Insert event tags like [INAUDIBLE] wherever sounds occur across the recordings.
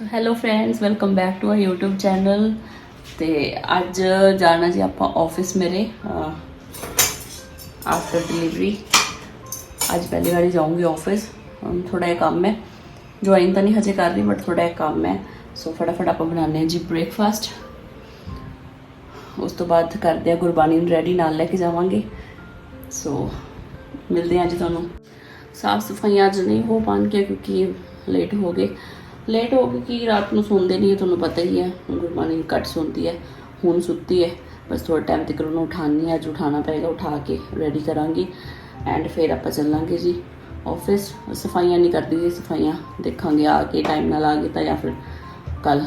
Hello friends welcome back to our YouTube channel ਤੇ ਅੱਜ ਜਾਣਾ ਜੀ ਆਪਾਂ ਆਫਿਸ ਮੇਰੇ ਆਫਟਰ ਡਿਲੀਵਰੀ ਅੱਜ ਪਹਿਲੀ ਵਾਰੀ ਜਾਊਂਗੀ ਆਫਿਸ ਥੋੜਾ ਜਿਹਾ ਕੰਮ ਹੈ। ਜੁਆਇਨ ਤਾਂ ਨਹੀਂ ਹਜੇ ਕਰ ਰਹੀ ਬਟ ਥੋੜਾ ਜਿਹਾ ਕੰਮ ਹੈ। ਸੋ ਫਟਾਫਟ ਆਪਾਂ ਬਣਾਉਂਦੇ ਹਾਂ ਜੀ ਬ੍ਰੇਕਫਾਸਟ ਉਸ ਤੋਂ ਬਾਅਦ ਕਰਦੇ ਆ ਗੁਰਬਾਣੀ ਨੂੰ ਰੈਡੀ ਨਾਲ ਲੈ ਕੇ ਜਾਵਾਂਗੇ। ਸੋ ਮਿਲਦੇ ਹਾਂ ਅੱਜ ਤੁਹਾਨੂੰ। ਸਾਫ਼ ਸਫਾਈਆਂ ਅੱਜ ਨਹੀਂ ਹੋ ਪਾਣਗੀਆਂ ਕਿਉਂਕਿ ਲੇਟ ਹੋ ਗਏ। ਲੇਟ ਹੋ ਗਈ ਕਿ ਰਾਤ ਨੂੰ ਸੌਂਦੇ ਨਹੀਂ ਤੁਹਾਨੂੰ ਪਤਾ ਹੀ ਹੈ ਗੁਰਬਾਣੀ ਘੱਟ ਸੌਂਦੀ ਹੈ, ਹੁਣ ਸੁੱਤੀ ਹੈ, ਬਸ ਥੋੜਾ ਟਾਈਮ ਤੱਕ ਉਹਨੂੰ ਉਠਾਉਣੀ ਹੈ, ਅੱਜ ਉਠਾਉਣਾ ਪਏਗਾ, ਉਠਾ ਕੇ ਰੈਡੀ ਕਰਾਂਗੀ ਐਂਡ ਫਿਰ ਆਪਾਂ ਚੱਲਾਂਗੇ ਜੀ ਆਫਿਸ ਸਫਾਈਆਂ ਨਹੀਂ ਕਰਦੀ ਜੀ ਸਫਾਈਆਂ, ਦੇਖਾਂਗੇ ਆ ਕੇ ਟਾਈਮ ਨਾਲ ਆ ਗਏ ਤਾਂ ਜਾਂ ਫਿਰ ਕੱਲ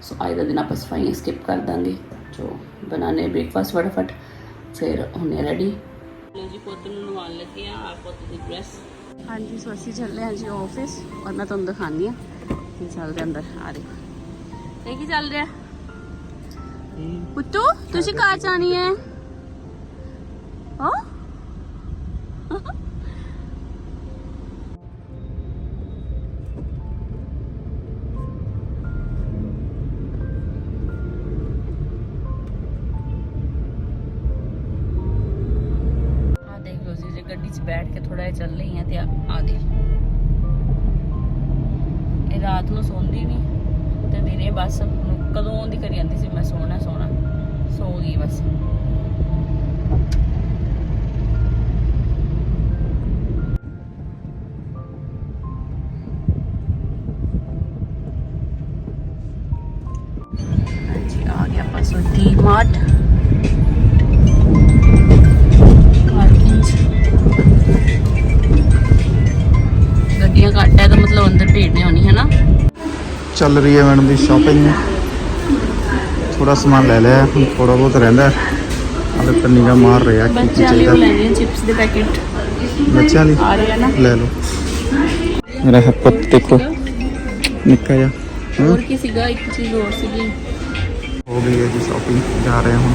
ਸੋ ਅੱਜ ਦਾ ਦਿਨ ਆਪਾਂ ਸਫਾਈਆਂ ਸਕਿਪ ਕਰ ਦਾਂਗੇ, ਜੋ ਬਣਾਣੇ ਬ੍ਰੇਕਫਾਸਟ ਫਟਾਫਟ, ਫਿਰ ਹੁਣੇ ਰੈਡੀ ਜੀ, ਪੁੱਤ ਨੂੰ ਨਵਾਉਣ ਲੱਗੇ ਆ ਆ ਪੁੱਤ ਦੀ ਡਰੈਸ ਹਾਂਜੀ, ਸੋ ਅਸੀਂ ਚੱਲੇ ਹਾਂ ਜੀ ਆਫਿਸ ਔਰ ਮੈਂ ਤੁਹਾਨੂੰ ਦਿਖਾਣੀ ਆ ਕੀ ਚੱਲ ਰਿਹਾ ਅੰਦਰ ਆ ਦੇਖੋ ਇਹ ਕੀ ਚੱਲ ਰਿਹਾ ਪੁੱਤੂ ਤੁਸੀਂ ਕਾਰ ਜਾਣੀ ਹੈ ਹਾਂ ਆ ਦੇਖ ਲਓ ਜੀ ਜੇ ਗੱਡੀ 'ਚ ਬੈਠ ਕੇ ਰਾਤ ਨੂੰ ਸੌਂਦੀ ਨਹੀਂ ਤੇ ਦਿਨੇ ਬਸ ਕਦੋਂ ਦੀ ਕਰੀ ਜਾਂਦੀ ਸੀ, ਮੈਂ ਸੋਣਾ ਸੋਣਾ। ਸੋ ਗਈ ਬਸ। ਆ ਗਿਆ ਆਪਾਂ ਸੋ ਡੀ ਮਾਰਟ ਚੱਲ ਰਹੀ ਹੈ ਮੈਡਮ ਦੀ ਸ਼ਾਪਿੰਗ ਥੋੜਾ ਸਮਾਨ ਲੈ ਲਿਆ ਹੁਣ ਥੋੜਾ ਬਹੁਤ ਰਹਿੰਦਾ ਹਾਲੇ ਤਾਂ ਨਿਗਾਹ ਮਾਰ ਰਿਹਾ ਕੀ ਕੀ ਬੱਚਿਆਂ ਲਈ ਉਹ ਚਾਹੀਦਾ। ਲੈਣੇ ਚਿਪਸ ਦੇ ਪੈਕੇਟ ਬੱਚਿਆਂ ਲਈ? ਆ ਰਹੇ ਆ ਨਾ। ਲੈ ਲਓ। ਮੇਰਾ ਹੈ ਪੁੱਤ ਦੇਖੋ ਨਿੱਕਾ ਜਿਹਾ। ਹਮ, ਹੋਰ ਕੀ ਸੀਗਾ ਇੱਕ ਚੀਜ਼ ਹੋਰ ਸੀਗੀ। ਹੋ ਗਈ ਹੈ ਜੀ ਸ਼ਾਪਿੰਗ ਜਾ ਰਹੇ ਹਾਂ ਹੁਣ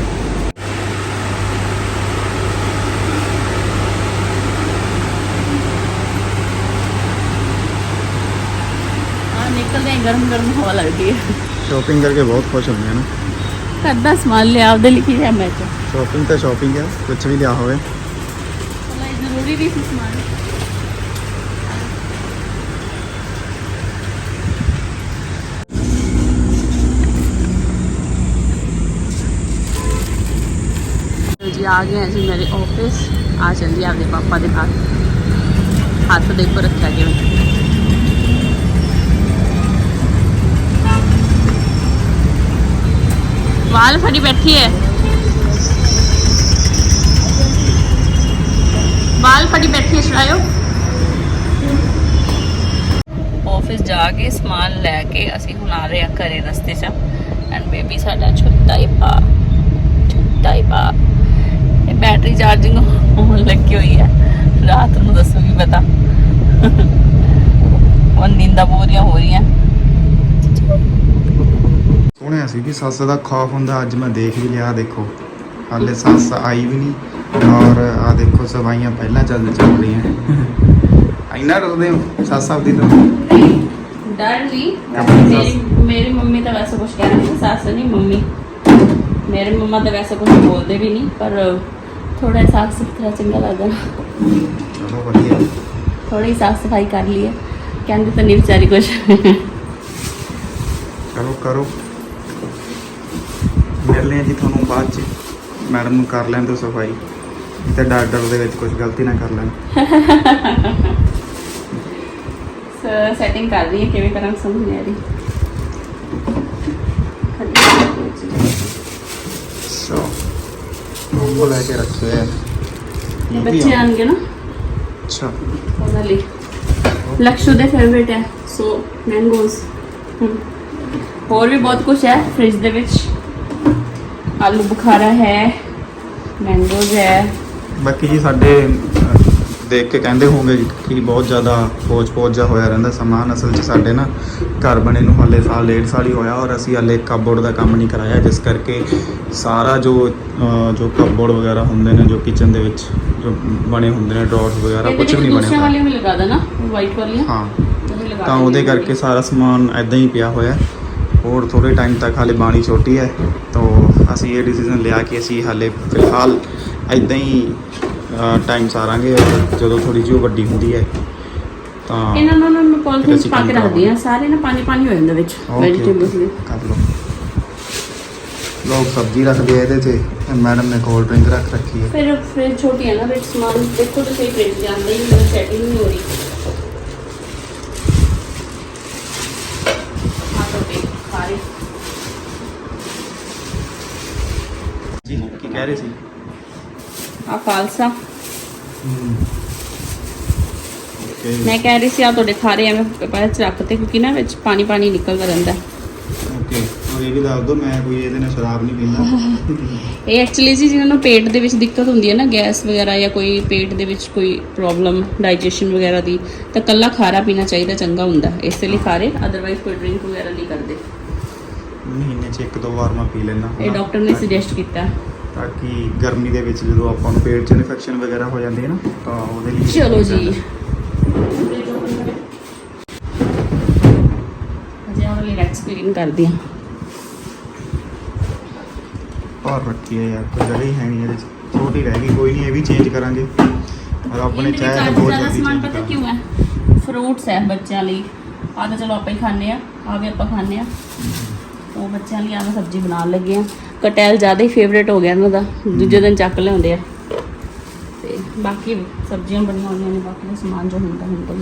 ਆ ਨਿਕਲਦੇ ਆ ਗਰਮ ਗਰਮ ਹਵਾ ਲੱਗਦੀ ਹੈ ਸ਼ਾਪਿੰਗ ਕਰਕੇ ਬਹੁਤ ਖੁਸ਼ ਹੁੰਦੇ ਆ ਨਾ ਘਰ ਦਾ ਸਮਾਨ ਲਿਆ ਉਹਦੇ ਲਈ ਕੀ ਹੈ ਮੈਂ ਤਾਂ ਸ਼ਾਪਿੰਗ ਤਾਂ ਸ਼ਾਪਿੰਗ ਹੈ ਕੁਝ ਵੀ ਲਿਆ ਹੋਵੇ ਚਲਾ ਇਹ ਜ਼ਰੂਰੀ ਵੀ ਸੀ ਸਮਾਨ ਲਓ ਜੀ ਆ ਗਏ ਹਾਂ ਜੀ ਮੇਰੇ ਆਫਿਸ ਆ ਚੱਲੀ ਆਪਦੇ ਪਾਪਾ ਦੇ ਹੱਥ ਹੱਥ ਦੇ ਉੱਪਰ ਵਾਲ ਫੜੀ ਬੈਠੀ ਹੈ ਵਾਲ ਫੜੀ ਬੈਠੀ ਹੈ ਸ਼ਰਾਇਓ ਆਫਿਸ ਜਾ ਕੇ ਸਮਾਨ ਲੈ ਕੇ ਅਸੀਂ ਹੁਣ ਆ ਰਹੇ ਆ ਘਰੇ ਰਸਤੇ 'ਚ। ਐਂਡ ਬੇਬੀ ਸਾਡਾ ਛੋਟਾ ਹੀ ਪਾ, ਛੋਟਾ ਹੀ ਪਾ। ਇਹ ਬੈਟਰੀ ਚਾਰਜਿੰਗ ਹੋਣ ਲੱਗੀ ਹੋਈ ਹੈ ਰਾਤ ਨੂੰ ਦੱਸੂਗੀ ਪਤਾ। [LAUGHS] ਉਹ ਨੀਂਦਾਂ ਪੂਰੀਆਂ ਹੋ ਰਹੀਆਂ। ਸੁਣਿਆ ਸੀ ਕਿ ਸੱਸ ਦਾ ਖੌਫ ਹੁੰਦਾ ਅੱਜ ਮੈਂ ਦੇਖ ਵੀ ਲਿਆ ਦੇਖੋ। ਹਾਲੇ ਸੱਸ ਆਈ ਵੀ ਨਹੀਂ ਔਰ ਆ ਦੇਖੋ ਸਫਾਈਆਂ ਪਹਿਲਾਂ ਚੱਲ ਚੱਲ ਰਹੀਆਂ। ਇੰਨਾ ਰੋਦੇ ਸੱਸ ਆਪਦੀ ਤੋਂ? ਡਰ ਆਪਣੀ ਮੇਰੀ ਮੇਰੀ ਮੰਮੀ ਤਾਂ ਵੈਸੇ ਕੁਝ ਕਹਿੰਦੀ ਨਹੀਂ ਸੱਸ ਨਹੀਂ ਮੰਮੀ। ਮੇਰੇ ਮੰਮਾ ਤਾਂ ਵੈਸੇ ਕੁਝ ਬੋਲਦੇ ਵੀ ਨਹੀਂ ਪਰ ਥੋੜਾ ਸਾਫ਼ ਸੁਥਰਾ ਚੰਗਾ ਲੱਗਦਾ। ਚਲੋ ਵਧੀਆ। ਥੋੜੀ ਸਾਫ਼ ਸਫ਼ਾਈ ਕਰ ਲਈ ਹੈ ਕਹਿੰਦੇ ਤਾਂ ਨਹੀਂ ਵਿਚਾਰੀ ਕੁਝ ਚਲੋ ਕਰੋ। ਮਿਲਦੇ ਹਾਂ ਜੀ ਤੁਹਾਨੂੰ ਬਾਅਦ ਚ। ਮੈਡਮ ਨੂੰ ਕਰ ਲੈਣ ਤੋਂ ਸਫ਼ਾਈ। ਤੇ ਡਾਕਟਰ ਦੇ ਵਿੱਚ ਕੁਝ ਗਲਤੀ ਨਾ ਕਰ ਲੈਣ। [LAUGHS] ਸੈਟਿੰਗ ਕਰ ਰਹੀ ਹੈ ਕਿਵੇਂ ਕਰਾਂ ਸਮਝ ਨਹੀਂ ਆ ਰਹੀ। ਸੋ ਉਹ ਲੈ ਕੇ ਰੱਖੇ ਆ। ਇਹ ਬੱਚੇ ਆਣਗੇ ਨਾ। ਅੱਛਾ। ਉਹਨਾਂ ਲਈ। ਲਕਸ਼ੂ ਦੇ ਫੇਵਰੇਟ ਹੈ ਸੋ ਮੈਂਗੋਸ ਹੋਰ ਵੀ ਬਹੁਤ ਕੁਝ ਹੈ ਫ੍ਰਿਜ ਦੇ ਵਿੱਚ। ਆਲੂ ਬੁਖਾਰਾ ਹੈ ਮੈਂਗੋਜ਼ ਹੈ। ਬਾਕੀ ਜੀ ਸਾਡੇ ਦੇਖ ਕੇ ਕਹਿੰਦੇ ਹੋਵੋਗੇ ਕਿ ਬਹੁਤ ਜ਼ਿਆਦਾ ਫੌਜ ਫੌਜ ਜਿਹਾ ਹੋਇਆ ਰਹਿੰਦਾ ਸਮਾਨ। ਅਸਲ 'ਚ ਸਾਡੇ ਨਾ ਘਰ ਬਣੇ ਨੂੰ ਹਾਲੇ ਸਾਲ ਡੇਢ ਸਾਲ ਹੀ ਹੋਇਆ ਔਰ ਅਸੀਂ ਹਾਲੇ ਕਬੋਰਡ ਦਾ ਕੰਮ ਨਹੀਂ ਕਰਾਇਆ। ਜਿਸ ਕਰਕੇ ਸਾਰਾ ਜੋ ਜੋ ਕਬੋਰਡ ਵਗੈਰਾ ਹੁੰਦੇ ਨੇ ਜੋ ਕਿਚਨ ਦੇ ਵਿੱਚ ਜੋ ਬਣੇ ਹੁੰਦੇ ਨੇ ਡਰਾਅਰਸ ਵਗੈਰਾ ਕੁਝ ਵੀ ਨਹੀਂ ਬਣਿਆ ਵਾਲੀਆਂ ਵੀ ਲਗਾ ਦੇਣਾ ਵਾਈਟ ਵਾਲੀਆਂ। ਹਾਂ। ਤਾਂ ਉਹਦੇ ਕਰਕੇ ਸਾਰਾ ਸਮਾਨ ਐਦਾਂ ਹੀ ਪਿਆ ਹੋਇਆ। ਹੋਰ ਥੋੜੇ ਟਾਈਮ ਤੱਕ ਹਾਲੇ ਬਾਣੀ ਛੋਟੀ ਹੈ ਤਾਂ ਅਸੀਂ ਇਹ ਡਿਸੀਜਨ ਲਿਆ ਕਿ ਅਸੀਂ ਹਾਲੇ ਫਿਲਹਾਲ ਐਦਾਂ ਹੀ ਟਾਈਮ ਸਾਰਾਂਗੇ ਜਦੋਂ ਥੋੜੀ ਜਿਹੀ ਵੱਡੀ ਹੁੰਦੀ ਹੈ ਤਾਂ ਇਹਨਾਂ ਨੂੰ ਨਾ ਮੈਂ ਪੋਲੀਥੀਨ ਪਾ ਕੇ ਰੱਖਦੀ ਆ ਸਾਰੇ ਨਾ ਪਾਣੀ ਪਾਣੀ ਹੋ ਜਾਂਦਾ ਵਿੱਚ ਵੈਜੀਟੇਬਲਸ ਦੇ ਕਰ ਲਓ। ਲੋਕ ਸਬਜ਼ੀ ਰੱਖਦੇ ਆ ਇਹਦੇ 'ਚ ਮੈਡਮ ਨੇ ਕੋਲਡ ਡਰਿੰਕ ਰੱਖ ਰੱਖੀ ਹੈ। ਫਿਰ ਫ੍ਰਿਜ ਛੋਟੀ ਹੈ ਨਾ ਵਿੱਚ ਸਮਾਨ ਦੇਖੋ ਤੁਸੀਂ ਫ੍ਰਿਜ ਜਾਂਦਾ ਹੀ ਨਹੀਂ ਸੈਟਿੰਗ ਨਹੀਂ ਹੋ ਰਹੀ ਆ ਤਾਂ ਦੇਖ ਸਾਰੇ ਜੀ ਕੀ ਕਹਿ ਰਹੇ ਸੀ। ਆ ਫਾਲਸਾ ਓਕੇ ਮੈਂ ਕਹਿ ਰਹੀ ਸੀ ਆ ਤੁਹਾਡੇ ਖਾਰੇ ਐਵੇਂ ਪਹਿਲਾਂ ਚ ਰੱਖਤੇ ਕਿਉਂਕਿ ਨਾ ਵਿੱਚ ਪਾਣੀ ਪਾਣੀ ਨਿਕਲਦਾ ਰਹਿੰਦਾ ਓਕੇ ਔਰ ਇਹ ਵੀ ਦੱਸ ਦਿਓ ਮੈਂ ਕੋਈ ਇਹਦੇ ਨਾਲ ਸ਼ਰਾਬ ਨਹੀਂ ਪੀਂਦਾ। [LAUGHS] ਇਹ ਐਕਚੁਅਲੀ ਜੀ ਜਿਹਨਾਂ ਨੂੰ ਪੇਟ ਦੇ ਵਿੱਚ ਦਿੱਕਤ ਹੁੰਦੀ ਹੈ ਨਾ ਗੈਸ ਵਗੈਰਾ ਜਾਂ ਕੋਈ ਪੇਟ ਦੇ ਵਿੱਚ ਕੋਈ ਪ੍ਰੋਬਲਮ ਡਾਈਜੈਸ਼ਨ ਵਗੈਰਾ ਦੀ ਤਾਂ ਕੱਲਾ ਖਾਰਾ ਪੀਣਾ ਚਾਹੀਦਾ ਚੰਗਾ ਹੁੰਦਾ ਇਸੇ ਲਈ ਖਾਰੇ ਅਦਰਵਾਈਜ਼ ਕੋਈ ਡਰਿੰਕ ਵਗੈਰਾ ਨਹੀਂ ਕਰਦੇ। ਮਹੀਨੇ 'ਚ ਇੱਕ ਦੋ ਵਾਰ ਮੈਂ ਪੀ ਲੈਣਾ ਇਹ ਡਾਕਟਰ ਨੇ ਸੁਜੈਸਟ ਕੀਤਾ। ਤਾਂ ਕਿ ਗਰਮੀ ਦੇ ਵਿੱਚ ਜਦੋਂ ਆਪਾਂ ਨੂੰ ਪੇਟ 'ਚ ਇਨਫੈਕਸ਼ਨ ਵਗੈਰਾ ਹੋ ਜਾਂਦੀ ਹੈ ਨਾ ਤਾਂ ਉਹਦੇ ਲਈ ਚਲੋ ਜੀ। ਅਜੇ ਆਹ ਵਾਲੀ ਕਲੀਨ ਕਰਦੀ ਹਾਂ। ਔਰ ਰੱਖੀ ਹੈ ਯਾਰ ਕੋਈ ਜਗ੍ਹਾ ਹੀ ਹੈ ਨਹੀਂ ਇਹਦੇ 'ਚ। ਛੋਟੀ ਰਹਿ ਗਈ ਕੋਈ ਨਹੀਂ ਇਹ ਵੀ ਚੇਂਜ ਕਰਾਂਗੇ। ਔਰ ਆਪਣੇ ਇਹਦੇ ਵਿੱਚ ਚਾਹ ਅੱਜ ਬਹੁਤ ਜਲਦੀ ਸਮਾਨ ਪਤਾ ਕਿਉਂ ਹੈ? ਫਰੂਟਸ ਹੈ ਬੱਚਿਆਂ ਲਈ। ਆਹ ਤਾਂ ਚਲੋ ਆਪਾਂ ਹੀ ਖਾਂਦੇ ਆ ਆ ਵੀ ਆਪਾਂ ਖਾਂਦੇ ਆ ਉਹ ਬੱਚਿਆਂ ਲਈ ਆਹ ਸਬਜ਼ੀ ਬਣਾਉਣ ਲੱਗੀ ਆ ਕਟੈਲ ਜ਼ਿਆਦਾ ਹੀ ਫੇਵਰੇਟ ਹੋ ਗਿਆ ਇਹਨਾਂ ਦਾ, ਦੂਜੇ ਦਿਨ ਚੱਕ ਲਿਆਉਂਦੇ ਆ। ਤੇ ਬਾਕੀ ਸਬਜ਼ੀਆਂ ਬਣੀਆਂ ਹੋਈਆਂ ਨੇ, ਬਾਕੀ ਦਾ ਸਮਾਨ ਜੋ ਹੁੰਦਾ ਹੁੰਦਾ